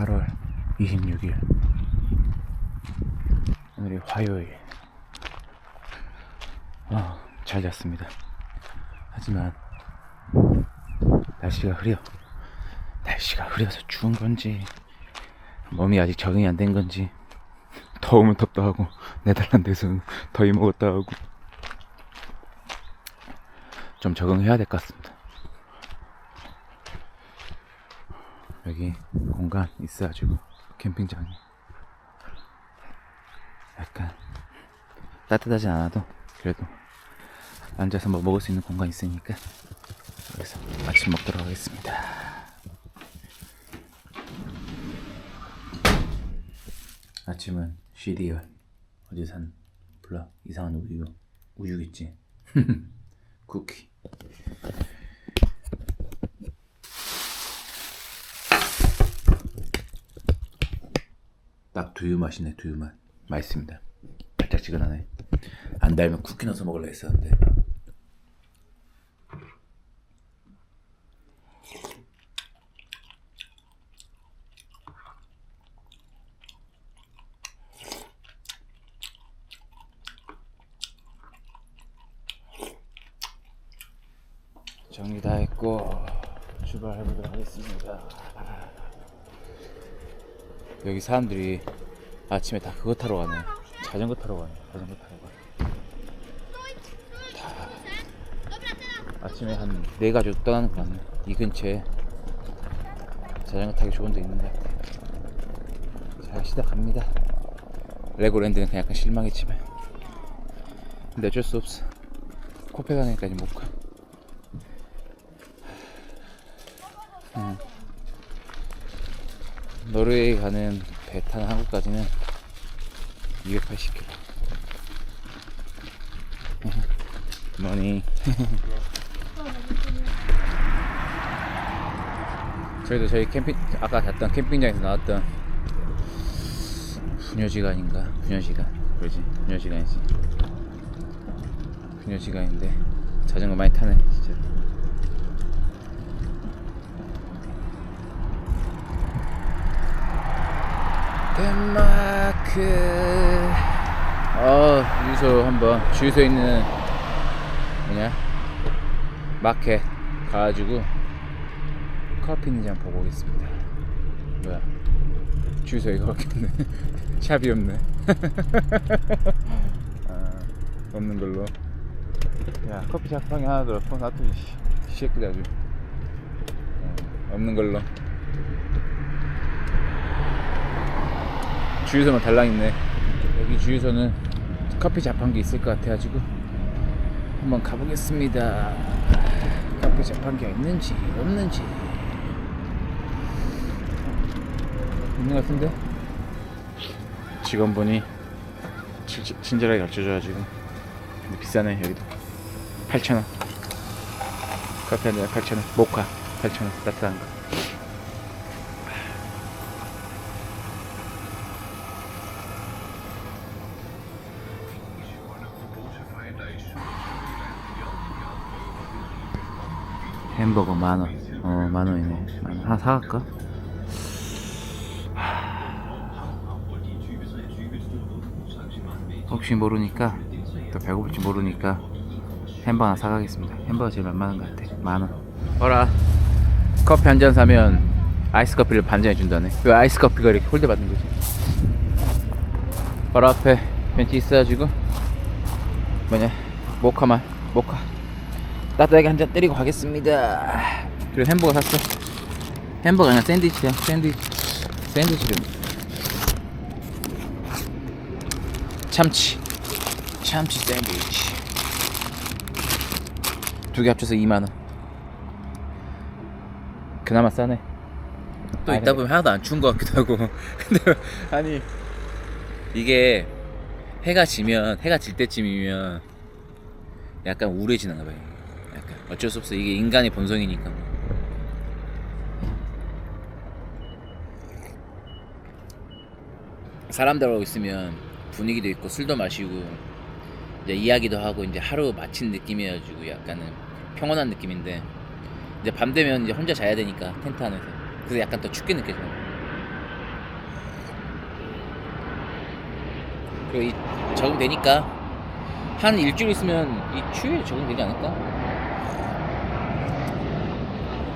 8월 26일. 오늘이 화요일. 아, 잘 잤습니다. 하지만 날씨가 흐려. 날씨가 흐려서 추운 건지 몸이 아직 적응이 안 된 건지 더우면 덥다 하고 네덜란드에서는 더위 먹었다 하고 좀 적응해야 될 것 같습니다 여기 공간 있어가지고 캠핑장이 약간 따뜻하지 않아도 그래도 앉아서 뭐 먹을 수 있는 공간 있으니까 여기서 아침 먹도록 하겠습니다. 아침은 시리얼. 어디 산 몰라 이상한 우유 우유겠지? 쿠키 딱 두유 맛이네 두유 맛. 맛있습니다. 달짝지근하네. 안 달면 쿠키 넣어서 먹으려 했었는데. 정리 다 했고 출발해보도록 하겠습니다 여기 사람들이 아침에 다 그거 타러 가네. 자전거 타러 가네. 자전거 타러 가. 다 아침에 한 네 가족 떠나는 거 같네. 이 근처에 자전거 타기 좋은 데 있는 것 같아. 자, 시작합니다. 레고랜드는 약간 실망했지만. 근데 어쩔 수 없어. 코페가네까지 못 가. 노르웨이 가는 배 타는 한국까지는 280km. 머니. 저희도 저희 캠핑 아까 갔던 캠핑장에서 나왔던 분여시간인가 분여시간 그러지 분여시간이지 분여시간인데 자전거 많이 타네 진짜. 덴마크. 어 주유소 한번 주유소 있는 뭐냐? 마켓 가가지고 커피 한번 보고 오겠습니다. 뭐야? 주유소 이거밖에 없네. 샵이 없네. 아, 없는 걸로. 야 커피 샵방이 하나 들었어 놔두지 이 새끼들 아주. 어, 없는 걸로 주유소만 달랑 있네. 여기 주유소는 커피 자판기 있을 것 같아가지고 한번 가보겠습니다. 커피 자판기가 있는지 없는지. 있는 것 같은데? 직원분이 친절하게 가르쳐줘가지고 근데 비싸네 여기도. 8,000원. 커피 한 잔에 8,000원. 모카 8,000원. 따뜻한 거 햄버거 만 원. 어, 만 원이네. 만 원. 하나 사갈까? 혹시 모르니까 또 배고플지 모르니까 햄버거 하나 사가겠습니다. 햄버거 제일 만만한 것 같아. 만 원. 어라. 커피 한 잔 사면 아이스 커피를 반잔 해준다네. 왜 아이스 커피가 이렇게 홀대 받는 거지? 바로 앞에 벤치 있어가지고 뭐냐 모카만 모카 따뜻하게 한 잔 때리고 가겠습니다. 그리고 햄버거 샀어. 햄버거 아니야 샌드위치야. 샌드위치. 샌드위치를. 참치. 참치 샌드위치. 두 개 합쳐서 2만 원. 그나마 싸네. 또 있다 보면 하나도 안 추운 것 같기도 하고. 근데 아니 이게 해가 지면 해가 질 때쯤이면 약간 우울해지나 봐요. 어쩔 수 없어. 이게 인간의 본성이니까. 사람들하고 있으면 분위기도 있고 술도 마시고 이제 이야기도 하고 이제 하루 마친 느낌이어가지고 약간은 평온한 느낌인데 이제 밤 되면 이제 혼자 자야 되니까 텐트 안에서 그래서 약간 더 춥게 느껴져. 그리고 이 적응되니까 한 일주일 있으면 이 추위에 적응되지 않을까?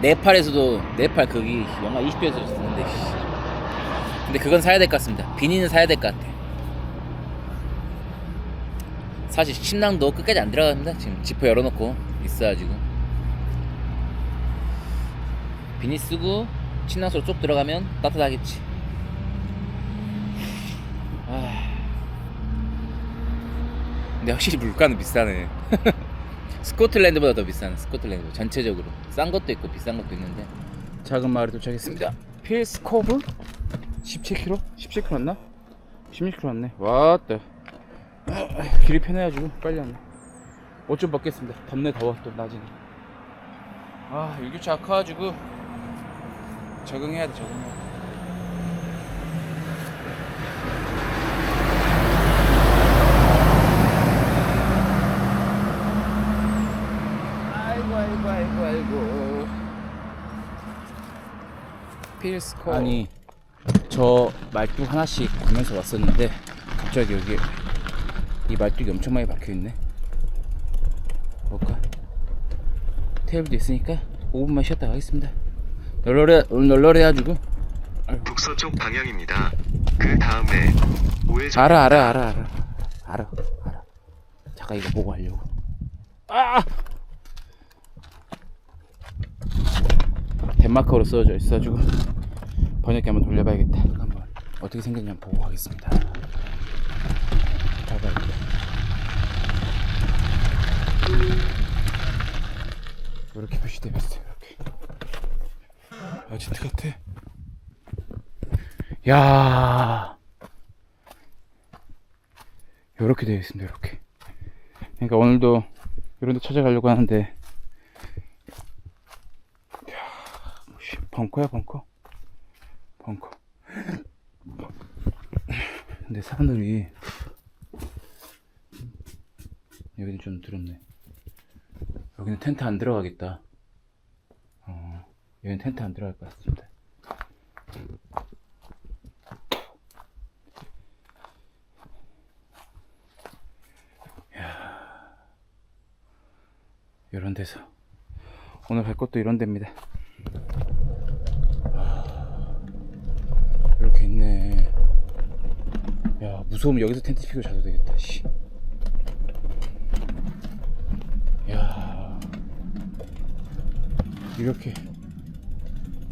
네팔에서도 네팔 거기 영하 20도에서 있었는데 씨. 근데 그건 사야 될 것 같습니다. 비니는 사야 될 것 같아. 사실 침낭도 끝까지 안 들어갑니다. 지금 지퍼 열어놓고 있어가지고. 비니 쓰고 침낭 속으로 쏙 들어가면 따뜻하겠지. 아... 근데 확실히 물가는 비싸네 스코틀랜드보다 더 비싸네 스코틀랜드 전체적으로. 싼 것도 있고 비싼 것도 있는데. 작은 마을에 도착했습니다. 필스코브? 17km? 17km 왔나? 16km 왔네. 왔다 길이 편해가지고 빨리 왔네. 옷 좀 벗겠습니다. 덥네 더워 또 낮이네. 아 일교차 커가지고 적응해야 돼 적응해야 돼 아이고 아이고 아이고 아이고 필스코 아니 저 말뚝 하나씩 보면서 왔었는데 갑자기 여기 이 말뚝이 엄청 많이 박혀있네. 뭘까? 테이블도 있으니까 5분만 쉬었다 가겠습니다. 널널해 오늘 널널해가지고. 북서쪽 방향입니다. 그 다음에 우회전 알아 알아 알아 알아. 알아 알아. 잠깐 이거 보고 하려고. 아 덴마크어로 써져 있어가지고 번역기 한번 돌려봐야겠다. 한번 어떻게 생겼냐 보고 가겠습니다. 봐봐야겠다. 이렇게 표시되어 있어요 이렇게? 아지트 같아. 야. 이렇게 되어 있습니다 이렇게. 그러니까 오늘도 이런 데 찾아가려고 하는데 야, 뭐씨, 벙커야 벙커? 벙커. 근데 사람들이 여기는 좀 더럽네. 여기는 텐트 안 들어가겠다. 어, 여기는 텐트 안 들어갈 것 같습니다. 이런 데서 오늘 갈 곳도 이런 데입니다 아, 이렇게 있네 야 무서우면 여기서 텐트 피고 자도 되겠다 씨. 야 이렇게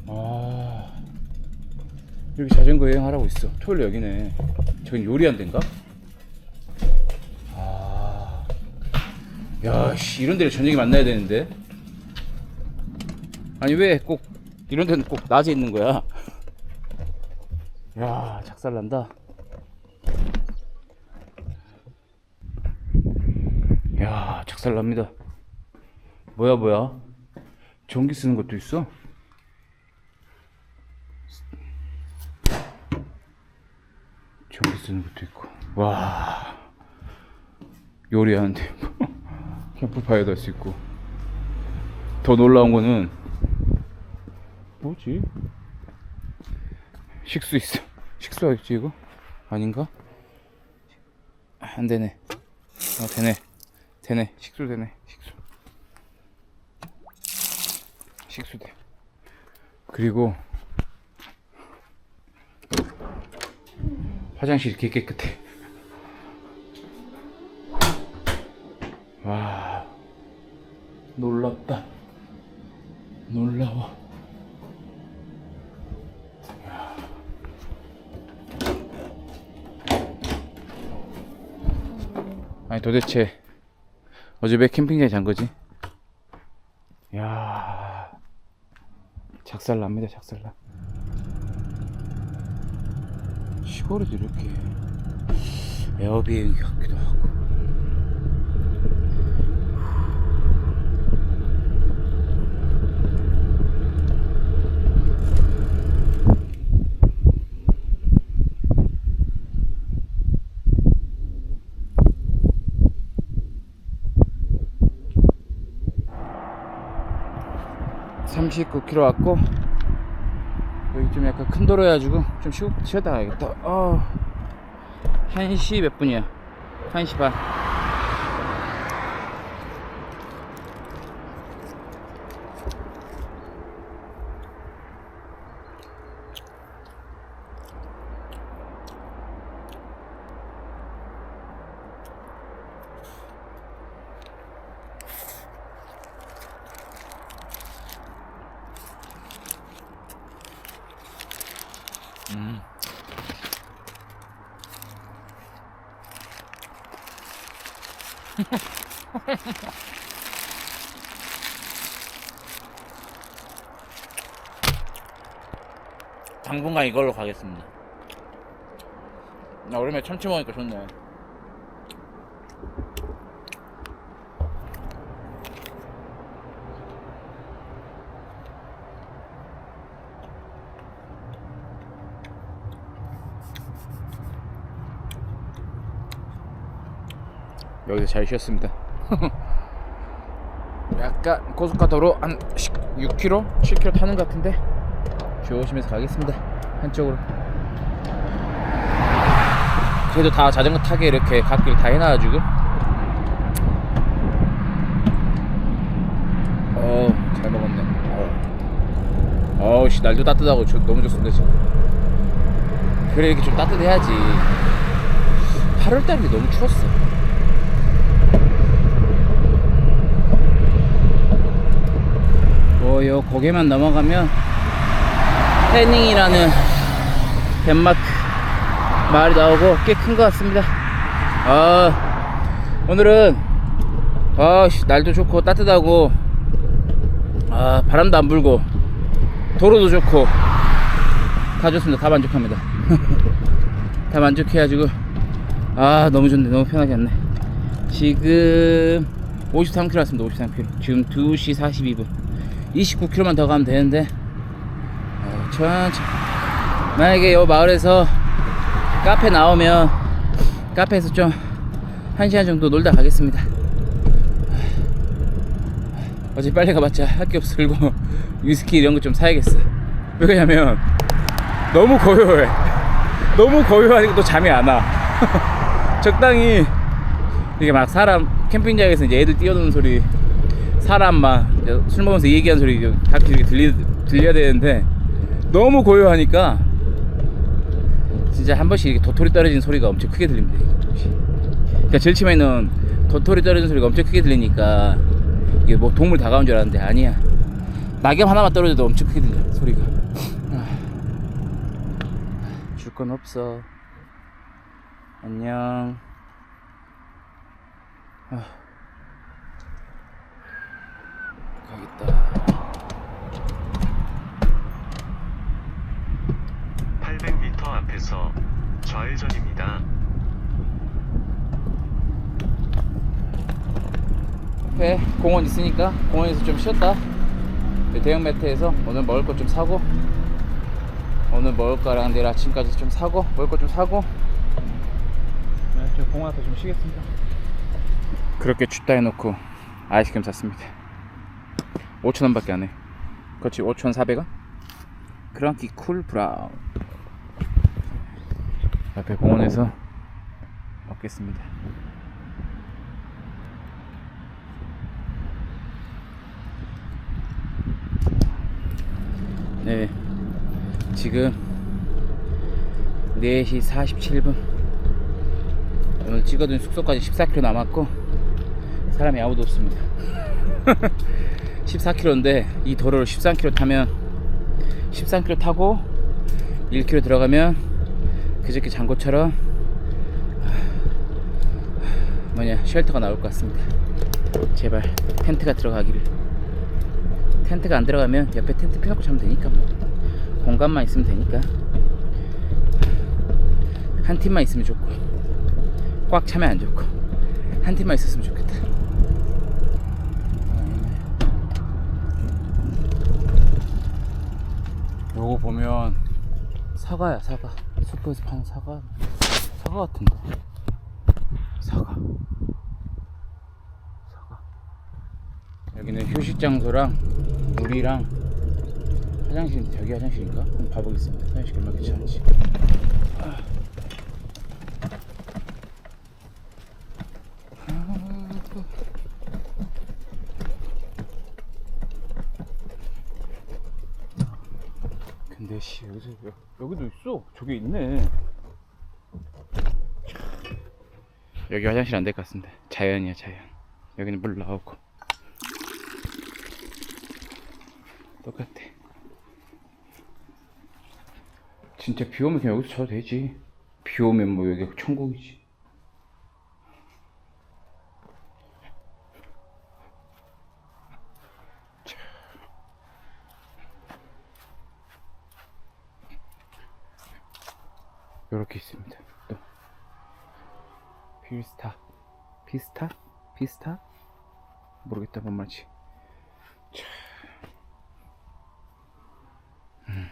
아 여기 자전거 여행하라고 있어 토요일 여기네 저긴 요리한 데인가? 아 야, 씨, 이런 데를 저녁에 만나야 되는데. 아니, 왜 꼭, 이런 데는 꼭 낮에 있는 거야? 야, 작살난다. 야, 작살납니다. 뭐야, 뭐야? 전기 쓰는 것도 있어? 전기 쓰는 것도 있고. 와. 요리하는데. 캠프파이어도 할 수 있고 더 놀라운 거는 뭐지? 식수 있어 식수가 있지 이거? 아닌가? 안 되네 아 되네 되네. 식수 되네. 식수 식수 돼. 그리고 화장실 이렇게 깨끗해. 와 놀랍다. 놀라워. 야. 아니 도대체 어제 왜 캠핑장에 잔 거지? 야 작살 납니다 작살 나 시골에도 이렇게 에어비앤기 같기도 하고 (39km) 왔고 여기 좀 약간 큰 도로여가지고 좀 쉬었다 가야겠다 아 1시 몇 분이야? 1시 반. 당분간 이걸로 가겠습니다. 나 오랜만에 참치 먹으니까 좋네. 여기서 잘 쉬었습니다. 약간 고속가도로 한 6km, 7km 타는 것 같은데 조심해서 가겠습니다. 한쪽으로. 그래도 다 자전거 타게 이렇게 갓길 다 해놔가지고. 어, 잘 먹었네. 어. 어우, 씨, 날도 따뜻하고 좋- 너무 좋습니다, 지금. 그래, 이렇게 좀 따뜻해야지. 8월달이 너무 추웠어. 뭐, 요 고개만 넘어가면 해닝이라는 덴마크 마을이 나오고 꽤 큰 것 같습니다. 아, 오늘은 아, 씨, 날도 좋고 따뜻하고 아, 바람도 안 불고 도로도 좋고 다 좋습니다. 다 만족합니다. 다 만족해가지고 아 너무 좋네 너무 편하게 왔네 지금 53km 왔습니다 53km 지금 2시 42분 29km만 더 가면 되는데. 어, 천천히 만약에 이 마을에서 카페 나오면 카페에서 좀 1시간 정도 놀다 가겠습니다. 어제 빨리 가봤자 없어 그리고 위스키 이런 거 좀 사야겠어. 왜냐면 너무 고요해. 너무 고요하니까 또 잠이 안 와. 적당히 이게 막 사람 캠핑장에서 이제 애들 뛰어노는 소리, 사람 막 술 먹으면서 얘기하는 소리 가끔 이렇게 들리, 들려야 되는데 너무 고요하니까 진짜 한 번씩 이렇게 도토리 떨어지는 소리가 엄청 크게 들립니다. 그러니까 제일 처음에는 도토리 떨어지는 소리가 엄청 크게 들리니까 이게 뭐 동물 다가온 줄 알았는데 아니야. 낙엽 하나만 떨어져도 엄청 크게 들려 소리가. 줄 건 없어. 안녕. 아. 가겠다. 800m 앞에서 좌회전입니다. 앞에 공원 있으니까 공원에서 좀 쉬었다. 그 대형 매트에서 오늘 먹을 것 좀 사고 오늘 먹을 거랑 내일 아침까지 좀 사고 먹을 것 좀 사고 네, 저 공원에서 좀 쉬겠습니다. 그렇게 춥다 해놓고 아이스크림 샀습니다. 5,000원밖에 안 해. 그렇지 5,400원? 크런키 쿨 브라운. 앞에 공원에서 먹겠습니다. 네, 지금 4시 47분. 오늘 찍어둔 숙소까지 14km 남았고, 사람이 아무도 없습니다. 14km인데, 이 도로를 13km 타면, 13km 타고, 1km 들어가면, 그저께 장고처럼, 뭐냐, 쉘터가 나올 것 같습니다. 제발, 텐트가 들어가기를. 텐트가 안 들어가면 옆에 텐트 펴놓고 자면 되니까 뭐. 공간만 있으면 되니까. 한 팀만 있으면 좋고. 꽉 차면 안 좋고. 한 팀만 있었으면 좋겠다 요거 보면 사과야 사과 슈퍼에서 파는 사과 사과 같은데 사과 사과 여기는 휴식 장소랑 물이랑 화장실 저기 화장실인가? 한번 봐보겠습니다. 화장실 얼마나 괜찮은지. 아. 여- 여기도 있어. 저기 있네. 여기 화장실 안 될 것 같습니다. 자연이야, 자연. 여기는 물 나오고. 똑같아. 진짜 비 오면 그냥 여기서 자도 되지. 비 오면 뭐 여기 천국이지. 요렇게 있습니다. 또 비스타 비스타 비스타 모르겠다 뭔 말인지. 자. 음.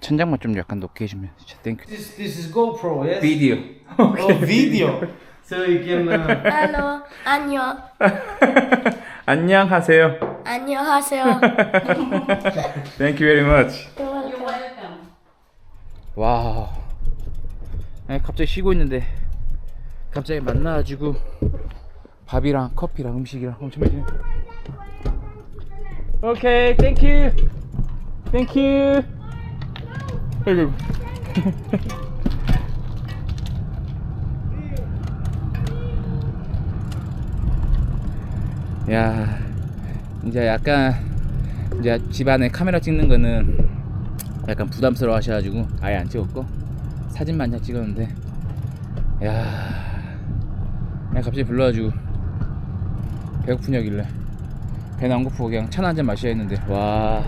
천장만 좀 약간 높게 해주면 진짜 땡큐. This this is GoPro, yes? 비디오. Oh, video. so you can. Uh, Hello, 안녕. 안녕하세요. 안녕하세요. Thank you very much. 와. 아니, 갑자기 쉬고 있는데 갑자기 만나가지고 밥이랑 커피랑 음식이랑 엄청 맛있네. 오케이, 땡큐. 땡큐. 아이고. 야, 이제 약간 이제 집안에 카메라 찍는 거는 약간 부담스러워 하셔가지고 아예 안 찍었고 사진만 그냥 찍었는데 야 그냥 갑자기 불러가지고 배고프냐길래 배는 안 고프고 그냥 차나 한잔 마셔야 했는데 와.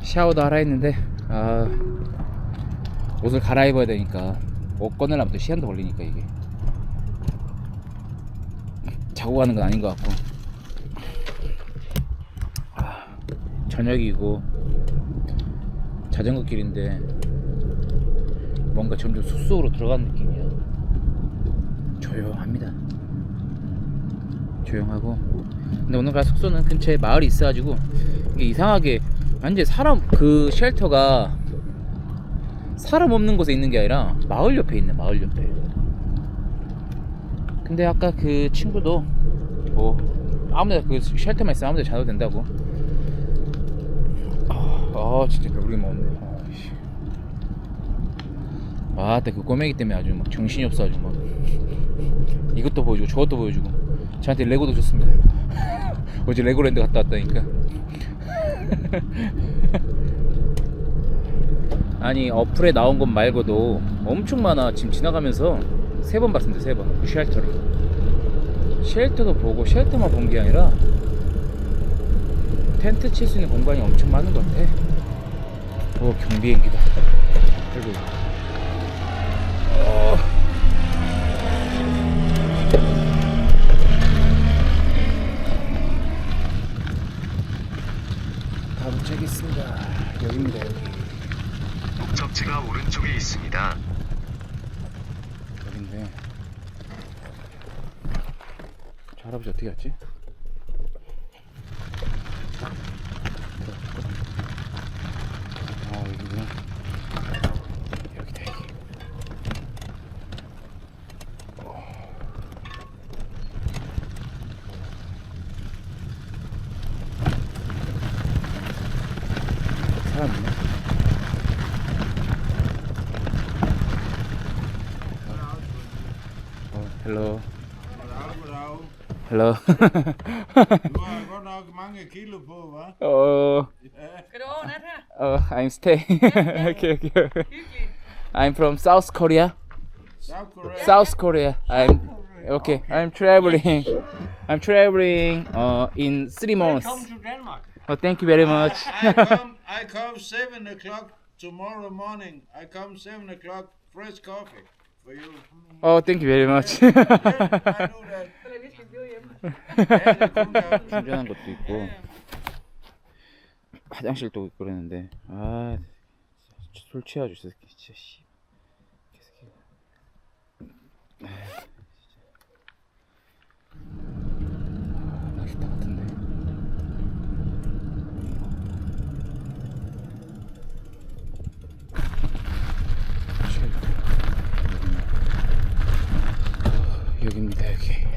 샤워도 하라 했는데 아 옷을 갈아입어야 되니까. 옷 꺼내려면 또 시간도 걸리니까 이게. 자고 가는 건 아닌 것 같고. 아, 저녁이고 자전거 길인데 뭔가 점점 숲속으로 들어가는 느낌이야 조용합니다. 조용하고. 근데 오늘 가 숙소는 근처에 마을이 있어가지고 이게 이상하게 완전 사람 그 쉘터가 사람 없는 곳에 있는 게 아니라 마을 옆에 있네 마을 옆에. 근데 아까 그 친구도 뭐 아무데나 그 쉘터만 있으면 아무데나 자도 된다고. 아, 아 진짜 배부르게 먹었네. 아이씨. 아แต่그 꼬맹이 때문에 아주 막 정신이 없어가지고 막. 이것도 보여주고 저것도 보여주고. 저한테 레고도 줬습니다. 어제 레고랜드 갔다 왔다니까 아니 어플에 나온 것 말고도 엄청 많아. 지금 지나가면서 세 번 봤습니다 세번. 쉘터를. 쉘터도 보고 쉘터만 본 게 아니라 텐트 칠 수 있는 공간이 엄청 많은 것 같아. 오 경비행기다. 그리고 여기 목적지가 오른쪽에 있습니다. 여긴데 저 할아버지 어떻게 갔지? Hello. Nok mange kilo på, hva? Oh. Skal du her? Oh, I'm staying. okay, okay. I'm from South Korea. South Korea. South Korea. I'm okay. I'm traveling. I'm traveling uh, in three months. Welcome to Denmark. Oh, thank you very much. I, I come. I come seven o'clock tomorrow morning. I come seven o'clock. Fresh coffee for you. Oh, thank you very much. yeah, I do that. 충전한 것도 있고. 화장실도 그랬는데. 아술 취해가지고 진짜, 아, 진짜. 씨 맛있다 같은데. 아, 여기입니다. 여기.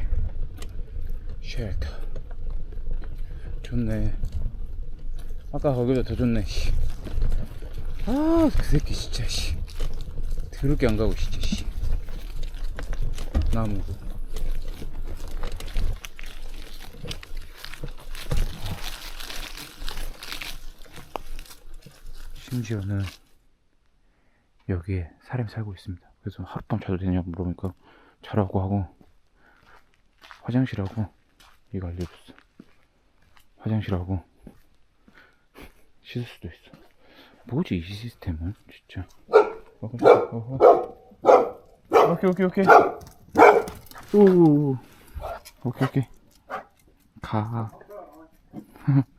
아, 좋네. 아까 거기보다 더 좋네, 씨. 아, 그 새끼 진짜, 씨. 더럽게 안 가고, 진짜, 씨. 나무고. 심지어는 여기에 사람이 살고 있습니다. 그래서 하룻밤 자도 되냐고 물어보니까 자라고 하고 화장실하고 이거 알려줬어. 화장실하고 씻을 수도 있어. 뭐지 이 시스템은 진짜. 어허, 어허. 오케이 오케이 오케이. 오. 오케이 오케이. 가.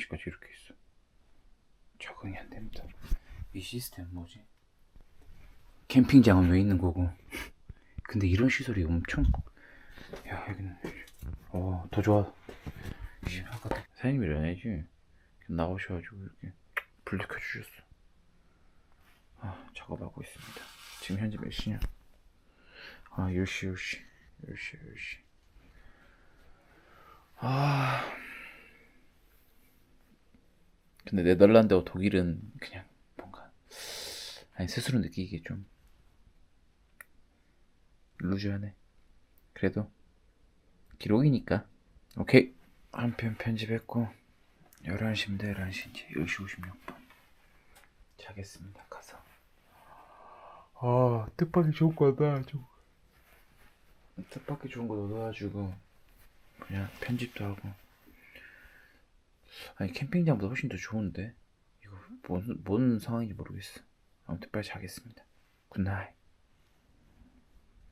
11시까지 이렇게 있어. 적응이 안 됩니다. 이 시스템 뭐지? 캠핑장은 왜 있는 거고? 근데 이런 시설이 엄청 야 여기는 어더 좋아 사장님이 래야지 나오셔가지고 이렇게 불 켜주셨어 아 작업하고 있습니다 지금 현재 몇 시냐 아 10시 10시 10시 10시 아 근데 네덜란드와 독일은 그냥 뭔가 아니 스스로 느끼기에 좀 루즈하네. 그래도 기록이니까. 오케이. 한 편 편집했고 11시인데 11시인지 10시 56분. 자겠습니다 가서. 아 뜻밖의 좋은 거다 좀 뜻밖의 좋은 거 넣어가지고 그냥 편집도 하고 아니 캠핑장보다 훨씬 더 좋은데? 이거 뭔, 뭔 상황인지 모르겠어. 아무튼 빨리 자겠습니다. 굿나잇